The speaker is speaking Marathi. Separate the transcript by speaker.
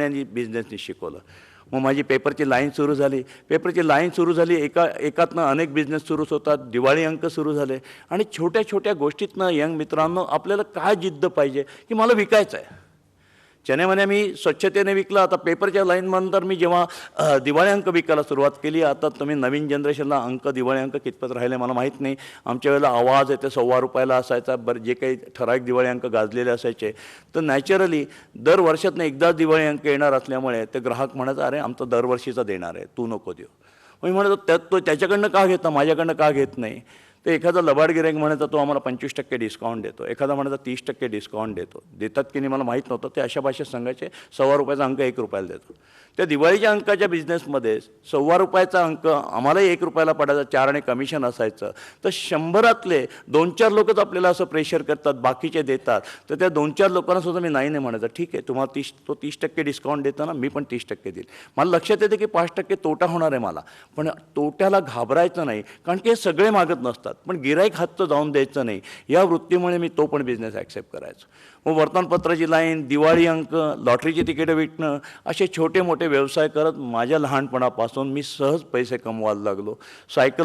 Speaker 1: यांनी बिझनेसनी शिकवलं. मग माझी पेपरची लाईन सुरू झाली. पेपरची लाईन सुरू झाली एका एकातनं अनेक बिझनेस सुरूच होतात. दिवाळी अंक सुरू झाले. आणि छोट्या छोट्या गोष्टीतनं यंग मित्रांनो आपल्याला काय जिद्द पाहिजे की मला विकायचं आहे चनेमने मी स्वच्छतेने विकला आता पेपरच्या लाईननंतर मी जेव्हा दिवाळी अंक विकायला सुरुवात केली आता तुम्ही नवीन जनरेशनला अंक दिवाळी अंक कितपत राहिले मला माहीत नाही. आमच्या वेळेला आवाज येते सव्वा रुपयाला असायचा बरं जे काही ठराविक दिवाळी अंक गाजलेले असायचे. तर नॅचरली दर वर्षातनं एकदा दिवाळी अंक येणार असल्यामुळे ते ग्राहक म्हणायचा अरे आमचं दरवर्षीचा देणार आहे तू नको देऊ. मी म्हणतो त्यात तो त्याच्याकडनं का घेता? माझ्याकडनं का घेत नाही? तर एखादा लबाड गिरायक म्हणायचा तो आम्हाला पंचवीस टक्के डिस्काउंट देतो. एखादा म्हणायचा तीस टक्के डिस्काउंट देतो. देतात की नाही मला माहीत नव्हतं. ते अशा भाषेत सांगायचे सव्वा रुपयाचा अंक एक रुपयाला देतो. त्या दिवाळीच्या अंकाच्या बिझनेसमध्ये सव्वा रुपयाचा अंक आम्हालाही एक रुपयाला पडायचा चार आणि कमिशन असायचं. तर शंभरातले दोन चार लोकच आपल्याला असं प्रेशर करतात बाकीचे देतात. तर त्या दोन चार लोकांना सुद्धा मी नाही नाही म्हणायचं. ठीक आहे तुम्हाला तीस तो तीस टक्के डिस्काउंट देतो ना मी पण तीस टक्के देईल. मला लक्षात येते की पाच टक्के तोटा होणार आहे मला. पण तोट्याला घाबरायचं नाही कारण की हे सगळे मागत नसतात. पण गिराईक हातचं जाऊन द्यायचं नाही. या वृत्तीमुळे मी तो पण बिझनेस ॲक्सेप्ट करायचो. मग वर्तमानपत्राची लाईन दिवाळी अंक लॉटरीची तिकीटं विकणं असे छोटे मोठे व्यवसाय करत माझ्या लहानपणापासून मी सहज पैसे कमवायला लागलो. सायकल